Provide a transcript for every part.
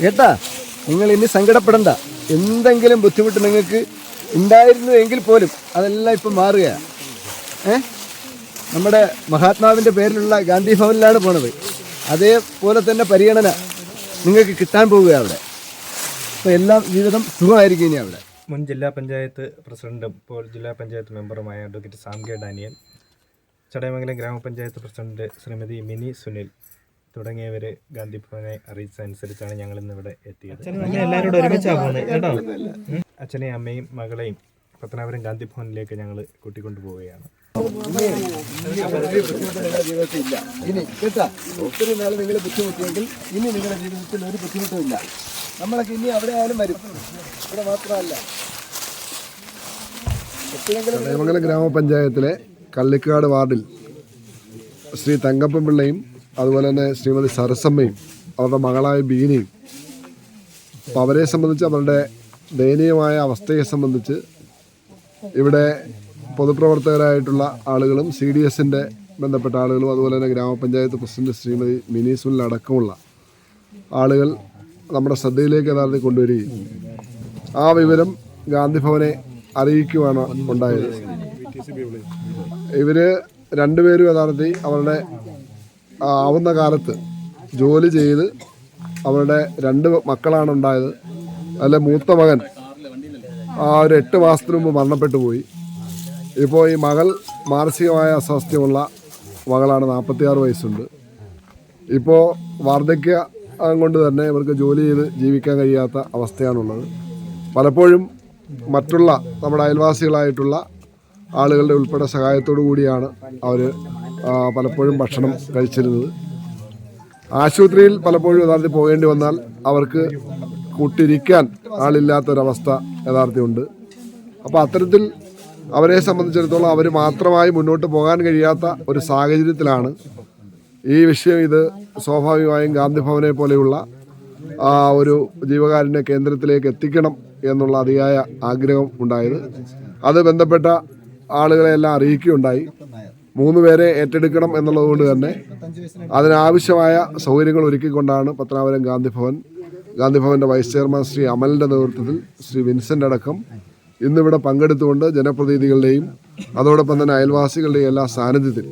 കേട്ടാ? നിങ്ങൾ ഇനി സങ്കടപ്പെടണ്ട. എന്തെങ്കിലും ബുദ്ധിമുട്ട് നിങ്ങൾക്ക് ഉണ്ടായിരുന്നു എങ്കിൽ പോലും അതെല്ലാം ഇപ്പം മാറുകയാണ് ഏ? നമ്മുടെ മഹാത്മാവിന്റെ പേരിലുള്ള ഗാന്ധി ഭവനിലാണ് പോണത്. അതേപോലെ തന്നെ പരിഗണന നിങ്ങൾക്ക് കിട്ടാൻ പോവുക അവിടെ. അപ്പോൾ എല്ലാം ജീവിതം സുഖമായിരിക്കും ഇനി അവിടെ. മുൻ ജില്ലാ പഞ്ചായത്ത് പ്രസിഡന്റും ഇപ്പോൾ ജില്ലാ പഞ്ചായത്ത് മെമ്പറുമായ അഡ്വക്കേറ്റ് സാം കെ ഡാനിയൽ ചടയമംഗലം ഗ്രാമപഞ്ചായത്ത് പ്രസിഡന്റ് ശ്രീമതി മിനി സുനിൽ തുടങ്ങിയവർ ഗാന്ധി ഭവനെ അറിയിച്ചതനുസരിച്ചാണ് ഞങ്ങൾ ഇന്ന് ഇവിടെ എത്തിയത്. എല്ലാവരോടും ഒരുമിച്ചാണ് പോകുന്നത് കേട്ടോ? അച്ഛനെയും അമ്മയും മകളെയും പത്തനാപുരം ഗാന്ധി ഭവനിലേക്ക് ഞങ്ങൾ കൂട്ടിക്കൊണ്ടു പോവുകയാണ്. ജീവിതത്തിൽ ഇല്ല ഇനി കേട്ടാ ഒത്തിരി നാൾ നിങ്ങൾ ബുദ്ധിമുട്ടിയെങ്കിൽ ഇനി നിങ്ങളുടെ ജീവിതത്തിൽ ഒരു ബുദ്ധിമുട്ടും ഇല്ല. നമ്മളൊക്കെ ഇനി അവിടെ ആയാലും വരും. ഇവിടെ മാത്രമല്ല. ഗ്രാമപഞ്ചായത്തിലെ കള്ളിക്കാട് വാർഡിൽ ശ്രീ തങ്കപ്പൻ പിള്ളയും അതുപോലെ തന്നെ ശ്രീമതി സരസമ്മയും അവരുടെ മകളായ ബീനയും. അപ്പോൾ അവരെ സംബന്ധിച്ച് അവരുടെ ദയനീയമായ അവസ്ഥയെ സംബന്ധിച്ച് ഇവിടെ പൊതുപ്രവർത്തകരായിട്ടുള്ള ആളുകളും സി ഡി എസിന്റെ ബന്ധപ്പെട്ട ആളുകളും അതുപോലെ തന്നെ ഗ്രാമപഞ്ചായത്ത് പ്രസിഡന്റ് ശ്രീമതി മിനി സുനിൽ അടക്കമുള്ള ആളുകൾ നമ്മുടെ ശ്രദ്ധയിലേക്ക് യഥാർത്ഥത്തിൽ കൊണ്ടുവരികയും ആ വിവരം ഗാന്ധിഭവനെ അറിയിക്കുവാണ് ഉണ്ടായത്. ഇവർ രണ്ടുപേരും യഥാർത്ഥത്തിൽ അവരുടെ ആവുന്ന കാലത്ത് ജോലി ചെയ്ത് അവരുടെ രണ്ട് മക്കളാണ് ഉണ്ടായത്. അല്ല മൂത്ത മകൻ ആ ഒരു എട്ട് മാസത്തിന് മുമ്പ് മരണപ്പെട്ടു പോയി. ഇപ്പോൾ ഈ മകൾ മാനസികമായ അസ്വാസ്ഥ്യമുള്ള മകളാണ് നാൽപ്പത്തിയാറ് വയസ്സുണ്ട്. ഇപ്പോൾ വാർദ്ധക്യ കൊണ്ട് തന്നെ ഇവർക്ക് ജോലി ചെയ്ത് ജീവിക്കാൻ കഴിയാത്ത അവസ്ഥയാണുള്ളത്. പലപ്പോഴും മറ്റുള്ള നമ്മുടെ അയൽവാസികളായിട്ടുള്ള ആളുകളുടെ ഉൾപ്പെടെ സഹായത്തോടു കൂടിയാണ് അവർ പലപ്പോഴും ഭക്ഷണം കഴിച്ചിരുന്നത്. ആശുപത്രിയിൽ പലപ്പോഴും യഥാർത്ഥത്തിൽ പോകേണ്ടി വന്നാൽ അവർക്ക് കൂട്ടിരിക്കാൻ ആളില്ലാത്തൊരവസ്ഥ യഥാർത്ഥമുണ്ട്. അപ്പോൾ അത്തരത്തിൽ അവരെ സംബന്ധിച്ചിടത്തോളം അവർ മാത്രമായി മുന്നോട്ട് പോകാൻ കഴിയാത്ത ഒരു സാഹചര്യത്തിലാണ് ഈ വിഷയം ഇത് സ്വാഭാവികമായും ഗാന്ധി ഭവനെ പോലെയുള്ള ആ ഒരു ജീവകാരുണ്യ കേന്ദ്രത്തിലേക്ക് എത്തിക്കണം എന്നുള്ള അതിയായ ആഗ്രഹം ഉണ്ടായത്. അത് ബന്ധപ്പെട്ട ആളുകളെല്ലാം അറിയിക്കുകയുണ്ടായി. മൂന്ന് പേരെ ഏറ്റെടുക്കണം എന്നുള്ളതുകൊണ്ട് തന്നെ അതിനാവശ്യമായ സൗകര്യങ്ങൾ ഒരുക്കിക്കൊണ്ടാണ് പത്തനാപുരം ഗാന്ധി ഭവൻ വൈസ് ചെയർമാൻ ശ്രീ അമലിന്റെ നേതൃത്വത്തിൽ ശ്രീ വിൻസെന്റ് അടക്കം ഇന്നിവിടെ പങ്കെടുത്തുകൊണ്ട് ജനപ്രതിനിധികളുടെയും അതോടൊപ്പം തന്നെ അയൽവാസികളുടെയും എല്ലാ സാന്നിധ്യത്തിൽ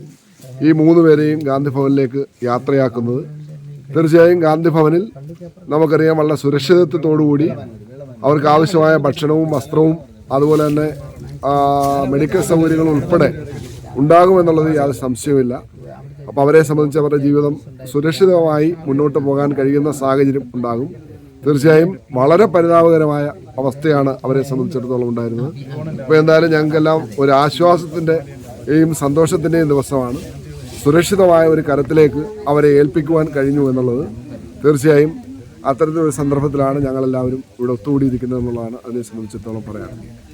ഈ മൂന്ന് പേരെയും ഗാന്ധി ഭവനിലേക്ക് യാത്രയാക്കുന്നത്. തീർച്ചയായും ഗാന്ധിഭവനിൽ നമുക്കറിയാം വളരെ സുരക്ഷിതത്വത്തോടുകൂടി അവർക്ക് ആവശ്യമായ ഭക്ഷണവും വസ്ത്രവും അതുപോലെ തന്നെ മെഡിക്കൽ സൗകര്യങ്ങളും ഉൾപ്പെടെ ഉണ്ടാകുമെന്നുള്ളത് യാതൊരു സംശയവുമില്ല. അപ്പോൾ അവരെ സംബന്ധിച്ച് അവരുടെ ജീവിതം സുരക്ഷിതമായി മുന്നോട്ട് പോകാൻ കഴിയുന്ന സാഹചര്യം ഉണ്ടാകും. തീർച്ചയായും വളരെ പരിതാപകരമായ അവസ്ഥയാണ് അവരെ സംബന്ധിച്ചിടത്തോളം ഉണ്ടായിരുന്നത്. ഇപ്പോൾ എന്തായാലും ഞങ്ങൾക്കെല്ലാം ഒരു ആശ്വാസത്തിന്റെയും സന്തോഷത്തിന്റെയും ദിവസമാണ്. സുരക്ഷിതമായ ഒരു കരത്തിലേക്ക് അവരെ ഏൽപ്പിക്കുവാൻ കഴിഞ്ഞു എന്നുള്ളത് തീർച്ചയായും അത്തരത്തിലൊരു സന്ദർഭത്തിലാണ് ഞങ്ങളെല്ലാവരും ഇവിടെ ഒത്തുകൂടിയിരിക്കുന്നത് എന്നുള്ളതാണ് അതിനെ സംബന്ധിച്ചിടത്തോളം പറയാനുള്ളത്.